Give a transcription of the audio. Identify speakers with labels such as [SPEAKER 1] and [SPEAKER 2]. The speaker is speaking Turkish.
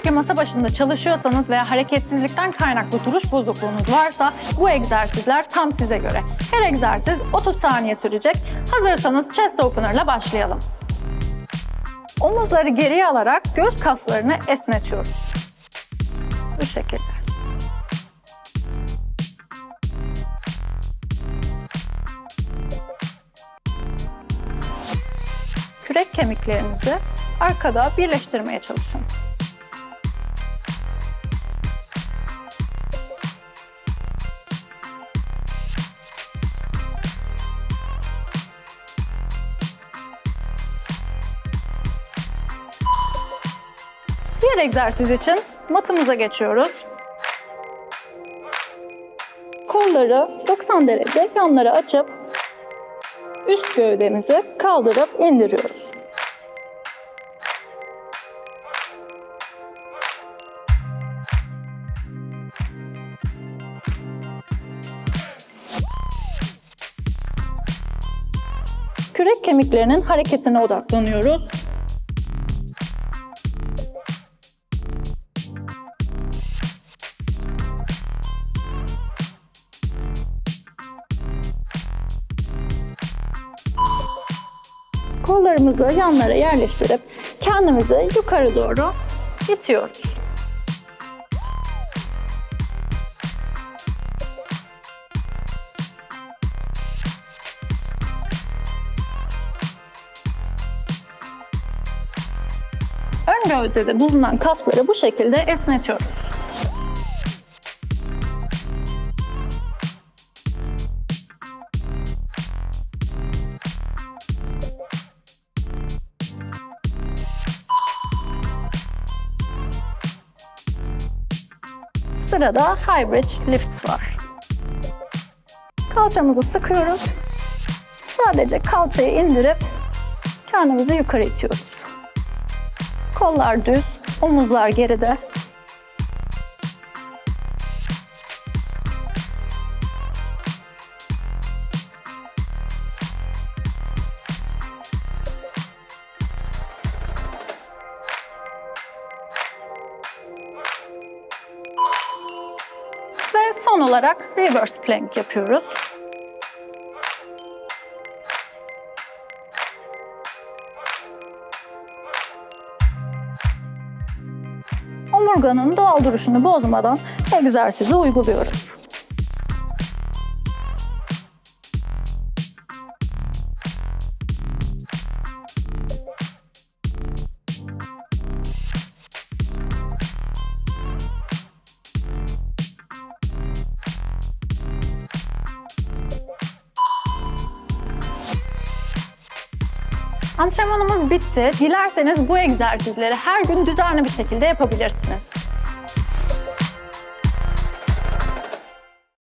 [SPEAKER 1] Sürekli masa başında çalışıyorsanız veya hareketsizlikten kaynaklı duruş bozukluğunuz varsa bu egzersizler tam size göre. Her egzersiz 30 saniye sürecek. Hazırsanız chest opener ile başlayalım. Omuzları geriye alarak göz kaslarını esnetiyoruz. Bu şekilde. Kürek kemiklerinizi arkada birleştirmeye çalışın. Diğer egzersiz için matımıza geçiyoruz. Kolları 90 derece yanlara açıp üst gövdemizi kaldırıp indiriyoruz. Kürek kemiklerinin hareketine odaklanıyoruz. Kollarımızı yanlara yerleştirip kendimizi yukarı doğru itiyoruz. Ön gövdede bulunan kasları bu şekilde esnetiyoruz. Sırada high bridge lifts var. Kalçamızı sıkıyoruz. Sadece kalçayı indirip kendimizi yukarı itiyoruz. Kollar düz, omuzlar geride. Son olarak reverse plank yapıyoruz. Omurganın doğal duruşunu bozmadan egzersizi uyguluyoruz. Antrenmanımız bitti. Dilerseniz bu egzersizleri her gün düzenli bir şekilde yapabilirsiniz.